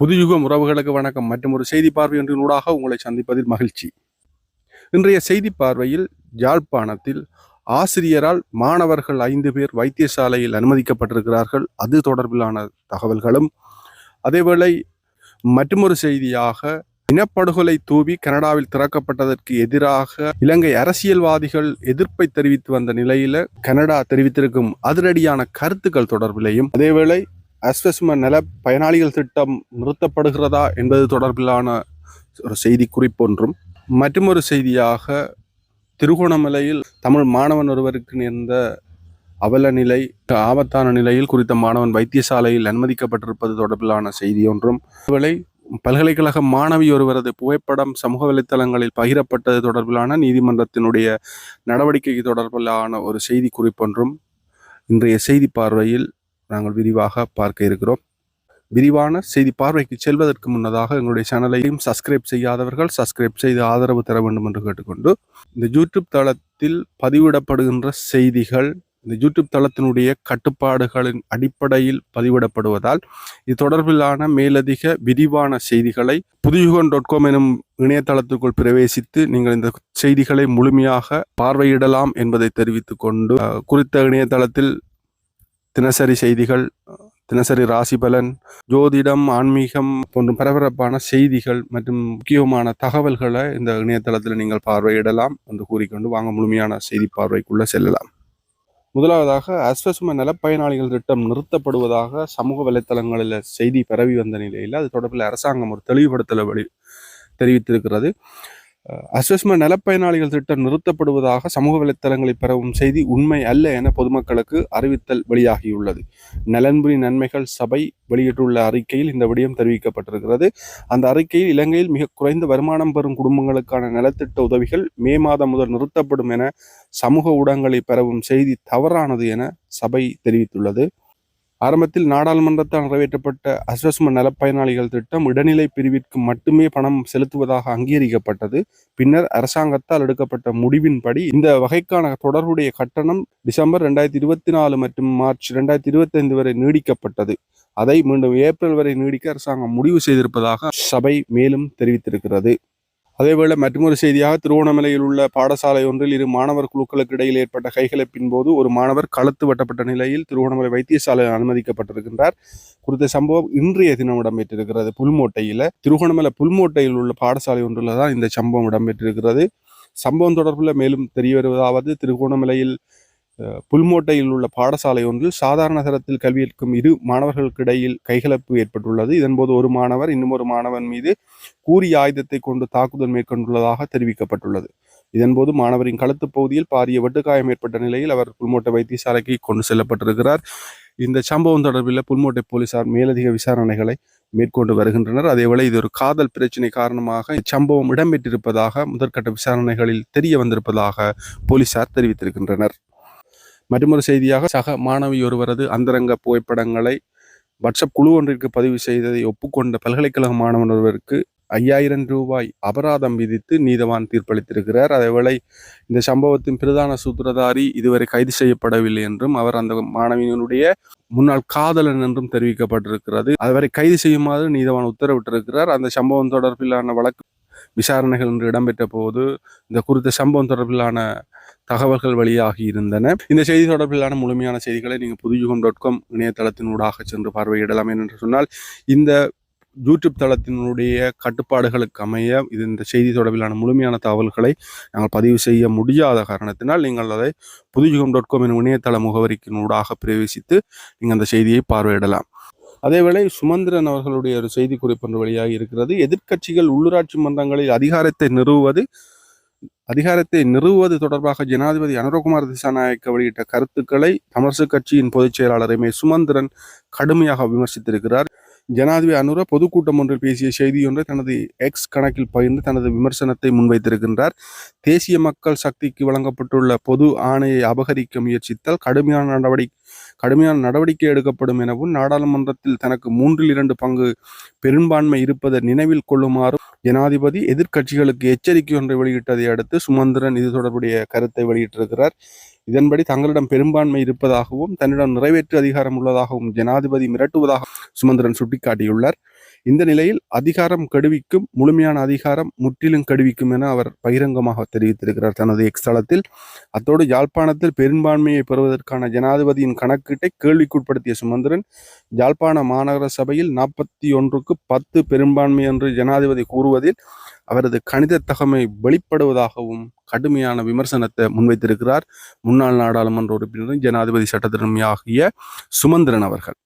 புதுயுகம் உறவுகளுக்கு வணக்கம். மற்றும் ஒரு செய்தி பார்வை ஒன்றினூடாக உங்களை சந்திப்பதில் மகிழ்ச்சி. இன்றைய செய்தி பார்வையில் யாழ்ப்பாணத்தில் ஆசிரியரால் மாணவர்கள் ஐந்து பேர் வைத்தியசாலையில் அனுமதிக்கப்பட்டிருக்கிறார்கள். அது தொடர்பிலான தகவல்களும். அதேவேளை மற்றொரு செய்தியாக இனப்படுகொலை தூவி கனடாவில் திறக்கப்பட்டதற்கு எதிராக இலங்கை அரசியல்வாதிகள் எதிர்ப்பை தெரிவித்து வந்த நிலையில கனடா தெரிவித்திருக்கும் அதிரடியான கருத்துக்கள் தொடர்பிலையும் அதேவேளை அஸ்வஸ்ம நல பயனாளிகள் திட்டம் நிறுத்தப்படுகிறதா என்பது தொடர்பிலான ஒரு செய்தி குறிப்பொன்றும் மற்றொரு செய்தியாக திருகோணமலையில் தமிழ் மாணவன் ஒருவருக்கு நேர்ந்த அவல நிலை ஆபத்தான நிலையில் குறித்த மாணவன் வைத்தியசாலையில் அனுமதிக்கப்பட்டிருப்பது தொடர்பிலான செய்தி ஒன்றும். இவளை பல்கலைக்கழக மாணவி ஒருவரது புகைப்படம் சமூக வலைத்தளங்களில் பகிரப்பட்டது தொடர்பிலான நீதிமன்றத்தினுடைய நடவடிக்கை தொடர்பிலான ஒரு செய்தி குறிப்பொன்றும் இன்றைய செய்தி பார்வையில் நாங்கள் விரிவாக பார்க்க இருக்கிறோம். விரிவான செய்தி பார்வைக்கு செல்வதற்கு முன்னதாக எங்களுடைய சேனலையும் சப்ஸ்கிரைப் செய்யாதவர்கள் சப்ஸ்கிரைப் செய்து ஆதரவு தர வேண்டும் என்று கேட்டுக்கொண்டு இந்த யூடியூப் தளத்தில் பதிவிடப்படுகின்ற செய்திகள் இந்த யூடியூப் தளத்தினுடைய கட்டுப்பாடுகளின் அடிப்படையில் பதிவிடப்படுவதால் இது தொடர்பிலான மேலதிக விரிவான செய்திகளை புதுயுகன் டாட் காம் எனும் இணையதளத்துக்குள் பிரவேசித்து நீங்கள் இந்த செய்திகளை முழுமையாக பார்வையிடலாம் என்பதை தெரிவித்துக் கொண்டு குறித்த இணையதளத்தில் தினசரி செய்திகள் தினசரி ராசி பலன் ஜோதிடம் ஆன்மீகம் போன்ற பரபரப்பான செய்திகள் மற்றும் முக்கியமான தகவல்களை இந்த இணையதளத்தில் நீங்கள் பார்வையிடலாம் என்று கூறிக்கொண்டு வாங்க முழுமையான செய்தி பார்வைக்குள்ள செல்லலாம். முதலாவதாக அஸ்வசும நலப்பயனாளிகள் திட்டம் நிறுத்தப்படுவதாக சமூக வலைத்தளங்களில் செய்தி பரவி வந்த நிலையில் அது தொடர்பில் அரசாங்கம் ஒரு தெளிவுபடுத்தலை வழி தெரிவித்திருக்கிறது. அஹ் நலப்பயனாளிகள் திட்டம் நிறுத்தப்படுவதாக சமூக வலைத்தளங்களில் பரவும் செய்தி உண்மை அல்ல என பொதுமக்களுக்கு அறிவித்தல் வெளியாகியுள்ளது. நலன்புரி நன்மைகள் சபை வெளியிட்டுள்ள அறிக்கையில் இந்த விடயம் தெரிவிக்கப்பட்டிருக்கிறது. அந்த அறிக்கையில் இலங்கையில் மிக குறைந்த வருமானம் பெறும் குடும்பங்களுக்கான நலத்திட்ட உதவிகள் மே மாதம் முதல் நிறுத்தப்படும் என சமூக ஊடகங்களில் பரவும் செய்தி தவறானது என சபை தெரிவித்துள்ளது. ஆரம்பத்தில் நாடாளுமன்றத்தால் நிறைவேற்றப்பட்ட அஸ்வஸ்ம நலப்பயனாளிகள் திட்டம் இடைநிலை பிரிவிற்கு மட்டுமே பணம் செலுத்துவதாக அங்கீகரிக்கப்பட்டது. பின்னர் அரசாங்கத்தால் எடுக்கப்பட்ட முடிவின்படி இந்த வகைக்கான தொடர்புடைய கட்டணம் டிசம்பர் ரெண்டாயிரத்தி இருபத்தி நாலு மற்றும் மார்ச் ரெண்டாயிரத்தி இருபத்தைந்து வரை நீடிக்கப்பட்டது. அதை மீண்டும் ஏப்ரல் வரை நீடிக்க அரசாங்கம் முடிவு செய்திருப்பதாக சபை மேலும் தெரிவித்திருக்கிறது. அதேவேளை மற்றொரு செய்தியாக திருவோணமலையில் உள்ள பாடசாலை ஒன்றில் இரு மாணவர் குழுக்களுக்கு இடையில் ஏற்பட்ட கைகலப்பின் போது ஒரு மாணவர் கழுத்து வெட்டப்பட்ட நிலையில் திருவோணமலை வைத்தியசாலையில் அனுமதிக்கப்பட்டிருக்கின்றார். குறித்த சம்பவம் இன்றைய தினம் இடம்பெற்றிருக்கிறது. புல்மோட்டையில் திருகோணமலை புல்மோட்டையில் உள்ள பாடசாலை ஒன்றில் தான் இந்த சம்பவம் இடம்பெற்றிருக்கிறது. சம்பவம் தொடர்பில் மேலும் தெரிய வருவதாவது திருகோணமலையில் புல்மோட்டையில் உள்ள பாடசாலை ஒன்றில் சாதாரண தரத்தில் கல்வி கற்கும் இரு மாணவர்களுக்கு இடையில் கைகலப்பு ஏற்பட்டுள்ளது. இதன்போது ஒரு மாணவர் இன்னும் ஒரு மாணவன் மீது கூறிய ஆயுதத்தை கொண்டு தாக்குதல் மேற்கொண்டுள்ளதாக தெரிவிக்கப்பட்டுள்ளது. இதன்போது மாணவரின் கழுத்து பகுதியில் பாரிய வெட்டுக்காயம் ஏற்பட்ட நிலையில் அவர் புல்மோட்டை வைத்தியசாலைக்கு கொண்டு செல்லப்பட்டிருக்கிறார். இந்த சம்பவம் தொடர்பில் புல்மோட்டை போலீசார் மேலதிக விசாரணைகளை மேற்கொண்டு வருகின்றனர். அதேவேளை இது ஒரு காதல் பிரச்சினை காரணமாக இச்சம்பவம் இடம்பெற்றிருப்பதாக முதற்கட்ட விசாரணைகளில் தெரிய வந்திருப்பதாக போலீசார் தெரிவித்திருக்கின்றனர். மற்றொரு செய்தியாக சக மாணவி ஒருவரது அந்தரங்க புகைப்படங்களை வாட்ஸ்அப் குழு ஒன்றிற்கு பதிவு செய்ததை ஒப்புக்கொண்ட பல்கலைக்கழக மாணவன் ஒருவருக்கு ஐயாயிரம் ரூபாய் அபராதம் விதித்து நீதவான் தீர்ப்பளித்திருக்கிறார். அதேவேளை இந்த சம்பவத்தின் பிரதான சூத்திரதாரி இதுவரை கைது செய்யப்படவில்லை என்றும் அவர் அந்த மாணவியினுடைய முன்னாள் காதலன் என்றும் தெரிவிக்கப்பட்டிருக்கிறது. அதுவரை கைது செய்யுமாறு நீதவான் உத்தரவிட்டிருக்கிறார். அந்த சம்பவம் தொடர்பிலான வழக்கு விசாரணைகள் இன்று இடம்பெற்ற போது இந்த குறித்த சம்பவம் தொடர்பிலான தகவல்கள் வெளியாகி இருந்தன. இந்த செய்தி தொடர்பிலான முழுமையான செய்திகளை நீங்கள் புதுயுகம் டாட் காம் இணையதளத்தினூடாக சென்று பார்வையிடலாம் என்று சொன்னால் இந்த யூடியூப் தளத்தினுடைய கட்டுப்பாடுகளுக்கு அமைய இது இந்த செய்தி தொடர்பிலான முழுமையான தகவல்களை நாங்கள் பதிவு செய்ய முடியாத காரணத்தினால் நீங்கள் அதை புதுயுகம் டாட் காம் எனும் இணையதள முகவரிக்கினூடாக பிரவேசித்து நீங்கள் அந்த செய்தியை பார்வையிடலாம். அதேவேளை சுமந்திரன் அவர்களுடைய ஒரு செய்தி குறிப்பொன்று வழியாக இருக்கிறது. எதிர்க்கட்சிகள் உள்ளூராட்சி மன்றங்களில் அதிகாரத்தை நிறுவுவது அதிகாரத்தை நிறுவுவது தொடர்பாக ஜனாதிபதி அனுரகுமார் திசாநாயக்க வெளியிட்ட கருத்துக்களை தமிழரசு கட்சியின் பொதுச் செயலாளர் எம் சுமந்திரன் கடுமையாக விமர்சித்திருக்கிறார். ஜனாதிபதி அனுர பொதுக்கூட்டம் ஒன்றில் பேசிய செய்தியொன்றை தனது எக்ஸ் கணக்கில் பகிர்ந்து தனது விமர்சனத்தை முன்வைத்திருக்கின்றார். தேசிய மக்கள் சக்திக்கு வழங்கப்பட்டுள்ள பொது ஆணையை அபகரிக்க முயற்சித்தால் கடுமையான நடவடிக்கை கடுமையான நடவடிக்கை எடுக்கப்படும் எனவும் நாடாளுமன்றத்தில் தனக்கு மூன்றில் இரண்டு பங்கு பெரும்பான்மை இருப்பதை நினைவில் கொள்ளுமாறும் ஜனாதிபதி எதிர்க்கட்சிகளுக்கு எச்சரிக்கை ஒன்றை வெளியிட்டதை அடுத்து சுமந்திரன் இது தொடர்புடைய கருத்தை வெளியிட்டிருக்கிறார். இதன்படி தங்களிடம் பெரும்பான்மை இருப்பதாகவும் தன்னிடம் நிறைவேற்று அதிகாரம் உள்ளதாகவும் ஜனாதிபதி மிரட்டுவதாக சுமந்திரன் சுட்டிக்காட்டியுள்ளார். இந்த நிலையில் அதிகாரம் கடுவிக்கும் முழுமையான அதிகாரம் முற்றிலும் கடுவிக்கும் என அவர் பகிரங்கமாக தெரிவித்திருக்கிறார் தனது எக்ஸ் தளத்தில் அத்தோடு யாழ்ப்பாணத்தில் பெரும்பான்மையை பெறுவதற்கான ஜனாதிபதியின் கணக்கீட்டை கேள்விக்குட்படுத்திய சுமந்திரன் யாழ்ப்பாண மாநகர சபையில் நாற்பத்தி ஒன்றுக்கு பத்து பெரும்பான்மை என்று ஜனாதிபதி கூறுவதில் அவரது கணித தகமை வெளிப்படுவதாகவும் கடுமையான விமர்சனத்தை முன்வைத்திருக்கிறார் முன்னாள் நாடாளுமன்ற உறுப்பினரும் ஜனாதிபதி சட்டத்திறமையாகிய சுமந்திரன் அவர்கள்.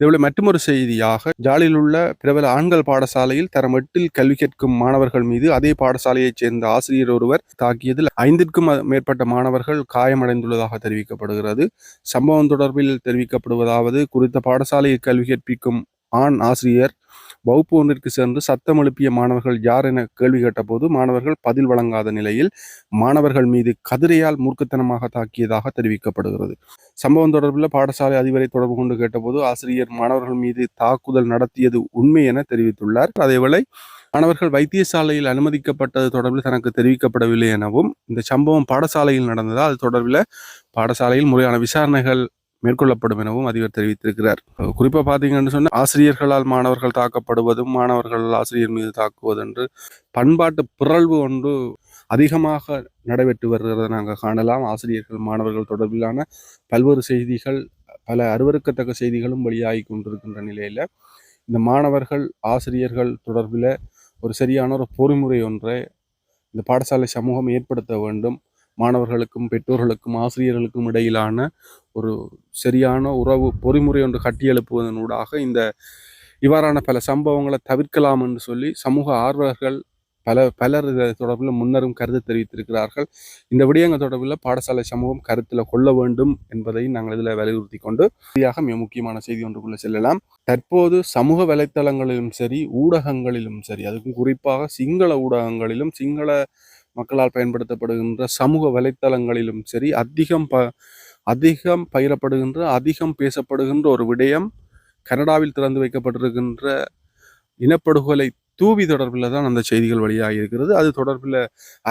இதேபோல மற்றொரு செய்தியாக ஜாலியில் உள்ள பிரபல ஆண்கள் பாடசாலையில் தரம் எட்டில் கல்வி கேட்கும் மாணவர்கள் மீது அதே பாடசாலையைச் சேர்ந்த ஆசிரியர் ஒருவர் தாக்கியதில் ஐந்திற்கும் மேற்பட்ட மாணவர்கள் காயமடைந்துள்ளதாக தெரிவிக்கப்படுகிறது. சம்பவம் தொடர்பில் தெரிவிக்கப்படுவதாவது குறித்த பாடசாலையில் கல்வி கற்பிக்கும் ஆண் ஆசிரியர் வகுப்பு ஒன்றிற்கு சென்று சத்தம் எழுப்பிய மாணவர்கள் யார் என கேள்வி கேட்டபோது மாணவர்கள் பதில் வழங்காத நிலையில் மாணவர்கள் மீது கதிரையால் மூர்க்கத்தனமாக தாக்கியதாக தெரிவிக்கப்படுகிறது. சம்பவம் தொடர்பில் பாடசாலை அதிபரை தொடர்பு கொண்டு கேட்டபோது ஆசிரியர் மாணவர்கள் மீது தாக்குதல் நடத்தியது உண்மை என தெரிவித்துள்ளார். அதேவேளை மாணவர்கள் வைத்தியசாலையில் அனுமதிக்கப்பட்டது தொடர்பில் தனக்கு தெரிவிக்கப்படவில்லை எனவும் இந்த சம்பவம் பாடசாலையில் நடந்ததால் அது தொடர்பில் பாடசாலையில் முறையான விசாரணைகள் மேற்கொள்ளப்படும் எனவும் அதிபர் தெரிவித்திருக்கிறார். குறிப்பாக பார்த்தீங்கன்னு சொன்னால் ஆசிரியர்களால் மாணவர்கள் தாக்கப்படுவதும் மாணவர்கள் ஆசிரியர் மீது தாக்குவது என்று பண்பாட்டு பிறழ்வு ஒன்று அதிகமாக நடைபெற்று வருகிறதை நாங்கள் காணலாம். ஆசிரியர்கள் மாணவர்கள் தொடர்பிலான பல்வேறு செய்திகள் பல அருவருக்கத்தக்க செய்திகளும் வெளியாகி கொண்டிருக்கின்ற நிலையில் இந்த மாணவர்கள் ஆசிரியர்கள் தொடர்பில் ஒரு சரியான ஒரு பொறிமுறை ஒன்றை இந்த பாடசாலை சமூகம் ஏற்படுத்த வேண்டும். மாணவர்களுக்கும் பெற்றோர்களுக்கும் ஆசிரியர்களுக்கும் இடையிலான ஒரு சரியான உறவு பொறிமுறை ஒன்று கட்டியெழுப்புவதனூடாக இந்த இவ்வாறான பல சம்பவங்களை தவிர்க்கலாம் என்று சொல்லி சமூக ஆர்வலர்கள் பல பலர் இது தொடர்பில் முன்னரும் கருத்து தெரிவித்திருக்கிறார்கள். இந்த விடயங்கள் தொடர்பில் பாடசாலை சமூகம் கருத்தில் கொள்ள வேண்டும் என்பதையும் நாங்கள் இதில் வலியுறுத்தி கொண்டு சரியாக மிக முக்கியமான செய்தி ஒன்றுக்குள்ள செல்லலாம். தற்போது சமூக வலைத்தளங்களிலும் சரி ஊடகங்களிலும் சரி அதுக்கும் குறிப்பாக சிங்கள ஊடகங்களிலும் சிங்கள மக்களால் பயன்படுத்தப்படுகின்ற சமூக வலைத்தளங்களிலும் சரி அதிகம் ப அதிகம் பயிரப்படுகின்ற அதிகம் பேசப்படுகின்ற ஒரு விடயம் கனடாவில் திறந்து வைக்கப்பட்டிருக்கின்ற இனப்படுகொலை தூவி தொடர்பில் தான் அந்த செய்திகள் வெளியாக இருக்கிறது. அது தொடர்பில்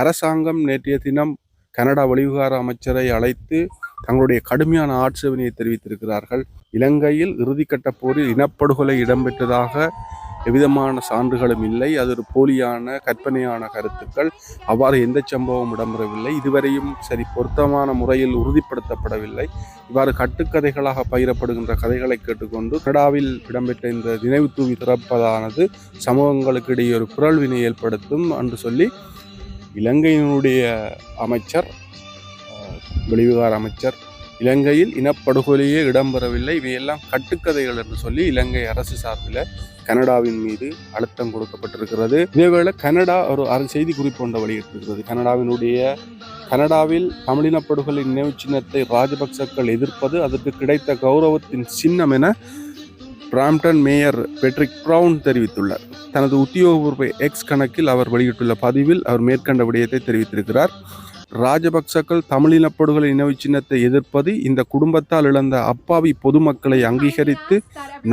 அரசாங்கம் நேற்றைய தினம் கனடா வெளிவிகார அமைச்சரை அழைத்து தங்களுடைய கடுமையான ஆட்சேபனையை தெரிவித்திருக்கிறார்கள். இலங்கையில் இறுதிக்கட்ட போரில் இனப்படுகொலை இடம்பெற்றதாக எவ்விதமான சான்றுகளும் இல்லை. அது ஒரு போலியான கற்பனையான கருத்துக்கள். அவ்வாறு எந்த சம்பவம் இடம்பெறவில்லை. இதுவரையும் சரி பொருத்தமான முறையில் உறுதிப்படுத்தப்படவில்லை. இவ்வாறு கட்டுக்கதைகளாக பயிரப்படுகின்ற கதைகளை கேட்டுக்கொண்டு கனடாவில் இடம்பெற்ற இந்த நினைவு தூவி திறப்பதானது சமூகங்களுக்கு இடையே ஒரு புரள்வினை ஏற்படுத்தும் என்று சொல்லி இலங்கையினுடைய அமைச்சர் வெளிவிவகார அமைச்சர் இலங்கையில் இனப்படுகொலையே இடம்பெறவில்லை. இவையெல்லாம் கட்டுக்கதைகள் என்று சொல்லி இலங்கை அரசு சார்பில் கனடாவின் மீது அழுத்தம் கொடுக்கப்பட்டிருக்கிறது. இதேவேளை கனடா ஒரு அரை செய்தி குறிப்பு ஒன்றை வெளியிட்டிருக்கிறது. கனடாவினுடைய கனடாவில் தமிழினப்படுகொலை நினைவு சின்னத்தை ராஜபக்சக்கள் எதிர்ப்பது அதற்கு கிடைத்த கௌரவத்தின் சின்னம் என பிராம்டன் மேயர் பெட்ரிக் ப்ரவுன் தெரிவித்துள்ளார். தனது உத்தியோகபூர்வ எக்ஸ் கணக்கில் அவர் வெளியிட்டுள்ள பதிவில் அவர் மேற்கண்ட விடயத்தை தெரிவித்திருக்கிறார். ராஜபக்சக்கள் தமிழினப்படுகொலை நினைவு சின்னத்தை எதிர்ப்பது இந்த குடும்பத்தால் இழந்த அப்பாவி பொதுமக்களை அங்கீகரித்து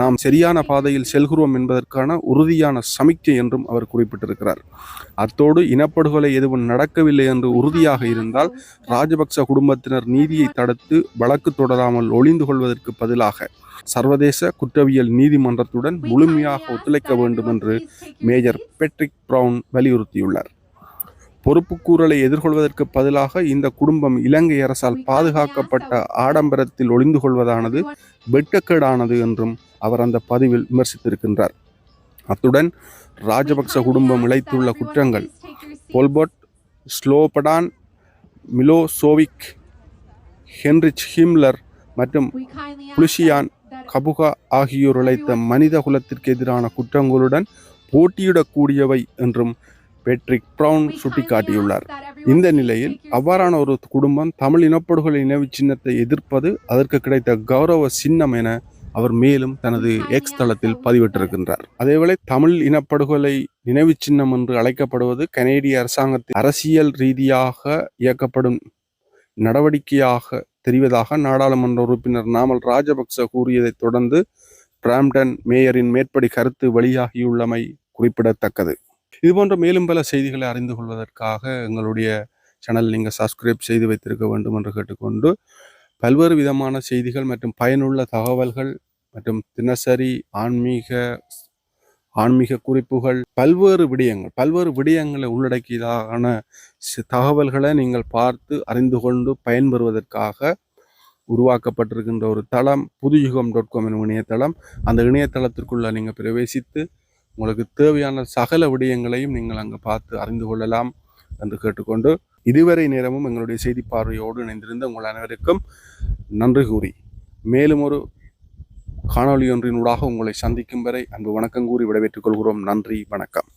நாம் சரியான பாதையில் செல்கிறோம் என்பதற்கான உறுதியான சமிக்கை என்றும் அவர் குறிப்பிட்டிருக்கிறார். அத்தோடு இனப்படுகொலை எதுவும் நடக்கவில்லை என்று உறுதியாக இருந்தால் ராஜபக்ச குடும்பத்தினர் நீதியை தடுத்து வழக்கு தொடராமல் ஒளிந்து கொள்வதற்கு பதிலாக சர்வதேச குற்றவியல் நீதிமன்றத்துடன் முழுமையாக ஒத்துழைக்க வேண்டும் என்று மேஜர் பெட்ரிக் பிரவுன் வலியுறுத்தியுள்ளார். பொறுப்புக்கூறலை எதிர்கொள்வதற்கு பதிலாக இந்த குடும்பம் இலங்கை அரசால் பாதுகாக்கப்பட்ட ஆடம்பரத்தில் ஒளிந்து கொள்வதானது வெட்டக்கேடானது என்றும் அவர் அந்த பதிவில் விமர்சித்திருக்கின்றார். அத்துடன் ராஜபக்ச குடும்பம் இழைத்துள்ள குற்றங்கள் Pol Pot Slobodan Milosevic Heinrich Himmler மற்றும் புலிஷியான் கபுகா ஆகியோர் இழைத்த மனித குலத்திற்கு எதிரான குற்றங்களுடன் போட்டியிடக்கூடியவை என்றும் பெட்ரிக் ப்ரவுன் சுட்டிக்காட்டியுள்ளார். இந்த நிலையில் அவ்வாறான ஒரு குடும்பம் தமிழ் இனப்படுகொலை நினைவு சின்னத்தை எதிர்ப்பது அதற்கு கிடைத்த கௌரவ சின்னம் என அவர் மேலும் தனது எக்ஸ் தளத்தில் பதிவிட்டிருக்கின்றார். அதேவேளை தமிழ் இனப்படுகொலை நினைவு சின்னம் என்று அழைக்கப்படுவது கனேடிய அரசாங்கத்தின் அரசியல் ரீதியாக இயக்கப்படும் நடவடிக்கையாக தெரிவதாக நாடாளுமன்ற உறுப்பினர் நாமல் ராஜபக்ச கூறியதைத் தொடர்ந்து பிராம்டன் மேயரின் மேற்படி கருத்து வெளியாகியுள்ளமை குறிப்பிடத்தக்கது. இதுபோன்ற மேலும் பல செய்திகளை அறிந்து கொள்வதற்காக எங்களுடைய சேனல் நீங்கள் சப்ஸ்கிரைப் செய்து வைத்திருக்க வேண்டும் என்று கேட்டுக்கொண்டு பல்வேறு விதமான செய்திகள் மற்றும் பயனுள்ள தகவல்கள் மற்றும் தினசரி ஆன்மீக ஆன்மீக குறிப்புகள் பல்வேறு விடயங்கள் பல்வேறு விடயங்களை உள்ளடக்கியதான தகவல்களை நீங்கள் பார்த்து அறிந்து கொண்டு பயன்பெறுவதற்காக உருவாக்கப்பட்டிருக்கின்ற ஒரு தளம் புதுயுகம் டாட் காம் எனும் இணையதளம். அந்த இணையதளத்திற்குள்ள நீங்கள் பிரவேசித்து உங்களுக்கு தேவையான சகல விடயங்களையும் நீங்கள் அங்கே பார்த்து அறிந்து கொள்ளலாம் என்று கேட்டுக்கொண்டு இதுவரை நேரமும் எங்களுடைய செய்தி பார்வையோடு இணைந்திருந்த உங்கள் அனைவருக்கும் நன்றி கூறி மேலும் ஒரு காணொலி ஒன்றினூடாக உங்களை சந்திக்கும் வரை அன்பு வணக்கம் கூறி விடைபெற்றுக் கொள்கிறோம். நன்றி வணக்கம்.